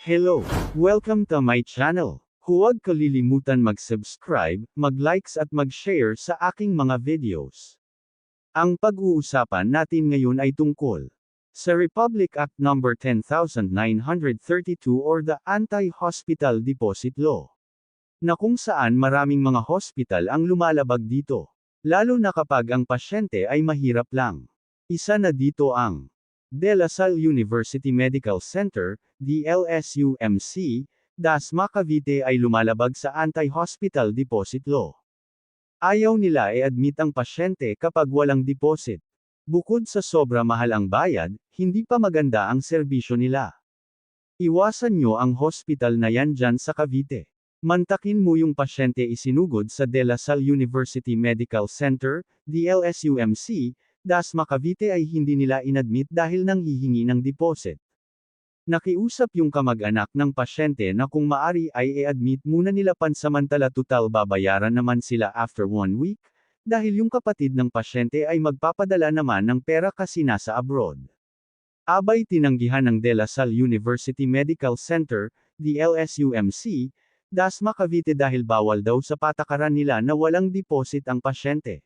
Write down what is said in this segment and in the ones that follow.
Hello! Welcome to my channel. Huwag kalilimutan mag-subscribe, mag-likes at mag-share sa aking mga videos. Ang pag-uusapan natin ngayon ay tungkol sa Republic Act No. 10932 or the Anti-Hospital Deposit Law. Na kung saan maraming mga hospital ang lumalabag dito. Lalo na kapag ang pasyente ay mahirap lang. Isa na dito ang De La Salle University Medical Center, DLSUMC, Dasma Cavite ay lumalabag sa Anti-Hospital Deposit Law. Ayaw nila i-admit ang pasyente kapag walang deposit. Bukod sa sobra mahal ang bayad, hindi pa maganda ang serbisyo nila. Iwasan nyo ang hospital na yan dyan sa Cavite. Mantakin mo yung pasyente isinugod sa De La Salle University Medical Center, DLSUMC, Dasma Cavite ay hindi nila inadmit dahil nang hihingi ng deposit. Nakiusap yung kamag-anak ng pasyente na kung maari ay i-admit muna nila pansamantala total babayaran naman sila after one week, dahil yung kapatid ng pasyente ay magpapadala naman ng pera kasi nasa abroad. Abay tinanggihan ng De La Salle University Medical Center, DLSUMC, Dasma Cavite dahil bawal daw sa patakaran nila na walang deposit ang pasyente.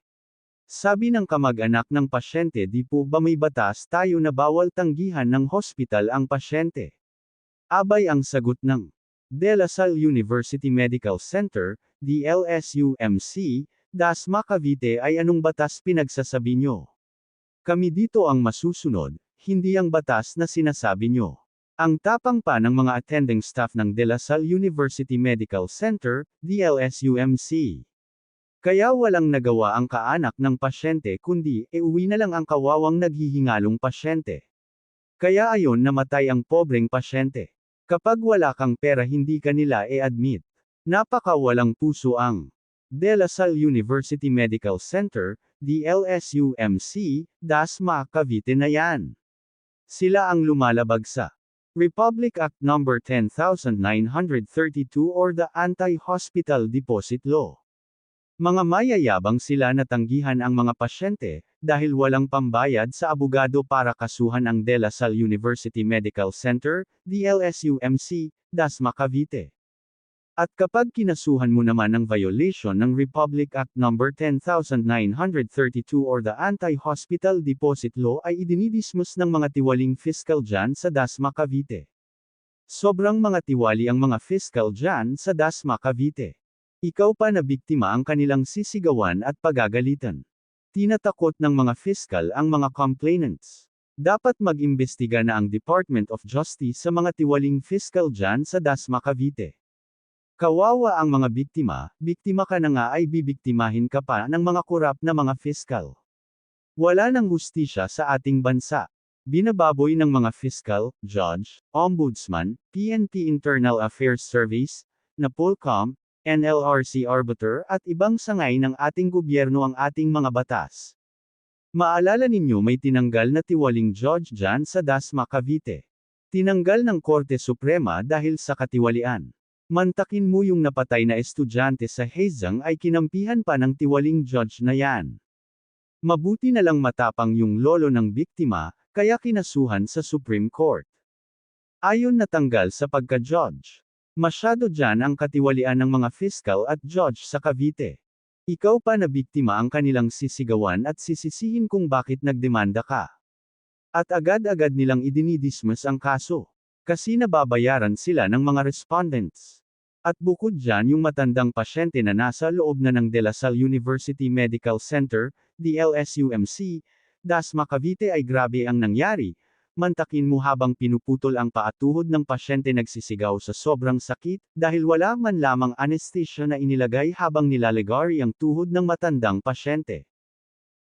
Sabi ng kamag-anak ng pasyente di po ba may batas tayo na bawal tanggihan ng hospital ang pasyente? Abay ang sagot ng De La Salle University Medical Center, DLSUMC, Dasma Cavite ay anong batas pinagsasabi nyo? Kami dito ang masusunod, hindi ang batas na sinasabi nyo. Ang tapang pa ng mga attending staff ng De La Salle University Medical Center, DLSUMC. Kaya walang nagawa ang kaanak ng pasyente kundi e uwi na lang ang kawawang naghihingalong pasyente. Kaya ayon namatay ang pobreng pasyente. Kapag wala kang pera hindi ka nila e-admit. Napaka walang puso ang De La Salle University Medical Center, DLSUMC, Dasma, Cavite na yan. Sila ang lumalabag sa Republic Act No. 10932 or the Anti-Hospital Deposit Law. Mga mayayabang sila na tanggihan ang mga pasyente, dahil walang pambayad sa abogado para kasuhan ang De La Salle University Medical Center, DLSUMC, Dasma Cavite. At kapag kinasuhan mo naman ng violation ng Republic Act No. 10932 or the Anti-Hospital Deposit Law ay idinidismus ng mga tiwaling fiscal dyan sa Dasma Cavite. Sobrang mga tiwali ang mga fiscal dyan sa Dasma Cavite. Ikaw pa na biktima ang kanilang sisigawan at pagagalitan. Tinatakot ng mga fiscal ang mga complainants. Dapat mag-imbestiga na ang Department of Justice sa mga tiwaling fiscal dyan sa Dasma Cavite. Kawawa ang mga biktima, biktima ka na nga ay bibiktimahin ka pa ng mga kurap na mga fiscal. Wala nang hustisya sa ating bansa. Binababoy ng mga fiscal, judge, ombudsman, PNP Internal Affairs Service, NAPOLCOM, NLRC Arbiter at ibang sangay ng ating gobyerno ang ating mga batas. Maalala ninyo may tinanggal na tiwaling judge dyan sa Dasma Cavite. Tinanggal ng Korte Suprema dahil sa katiwalian. Mantakin mo yung napatay na estudyante sa Hazang ay kinampihan pa ng tiwaling judge na yan. Mabuti na lang matapang yung lolo ng biktima, kaya kinasuhan sa Supreme Court. Ayon natanggal sa pagka-judge. Masyado dyan ang katiwalian ng mga fiscal at judge sa Cavite. Ikaw pa na biktima ang kanilang sisigawan at sisisihin kung bakit nagdemanda ka. At agad-agad nilang idinidismiss ang kaso. Kasi nababayaran sila ng mga respondents. At bukod dyan yung matandang pasyente na nasa loob na ng De La Salle University Medical Center, DLSUMC, Dasma Cavite ay grabe ang nangyari, mantakin mo habang pinuputol ang paatuhod ng pasyente nagsisigaw sa sobrang sakit, dahil wala man lamang anesthesia na inilagay habang nilaligari ang tuhod ng matandang pasyente.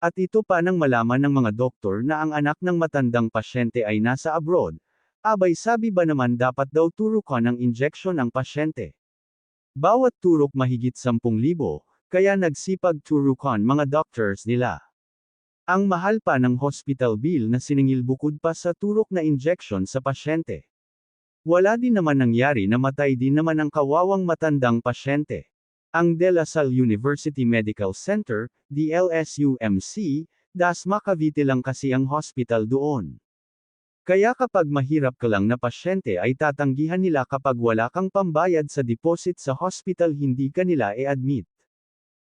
At ito pa nang malaman ng mga doktor na ang anak ng matandang pasyente ay nasa abroad, abay sabi ba naman dapat daw turukan ng injection ang pasyente. Bawat turok mahigit 10,000, kaya nagsipag turukan mga doctors nila. Ang mahal pa ng hospital bill na siningil bukod pa sa turok na injection sa pasyente. Wala din naman nangyari na matay din naman ang kawawang matandang pasyente. Ang De La Salle University Medical Center, DLSUMC, Dasma Cavite lang kasi ang hospital doon. Kaya kapag mahirap ka lang na pasyente ay tatanggihan nila kapag wala kang pambayad sa deposit sa hospital hindi ka nila e-admit.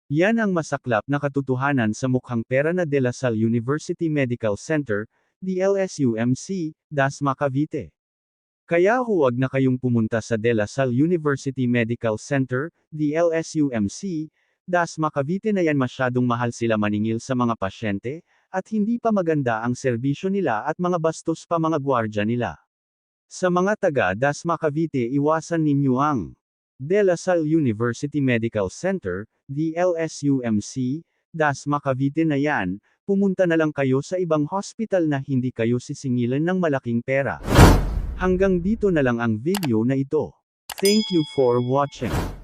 Yan ang masaklap na katotohanan sa mukhang pera na De La Salle University Medical Center, DLSUMC, Dasma Cavite. Kaya huwag na kayong pumunta sa De La Salle University Medical Center, DLSUMC, Dasma Cavite na yan masyadong mahal sila maningil sa mga pasyente, at hindi pa maganda ang serbisyo nila at mga bastos pa mga gwardya nila. Sa mga taga Dasma Cavite iwasan ninyo ang De La Salle University Medical Center, DLSUMC, Dasma Cavite na yan, pumunta na lang kayo sa ibang hospital na hindi kayo sisingilan ng malaking pera. Hanggang dito na lang ang video na ito. Thank you for watching.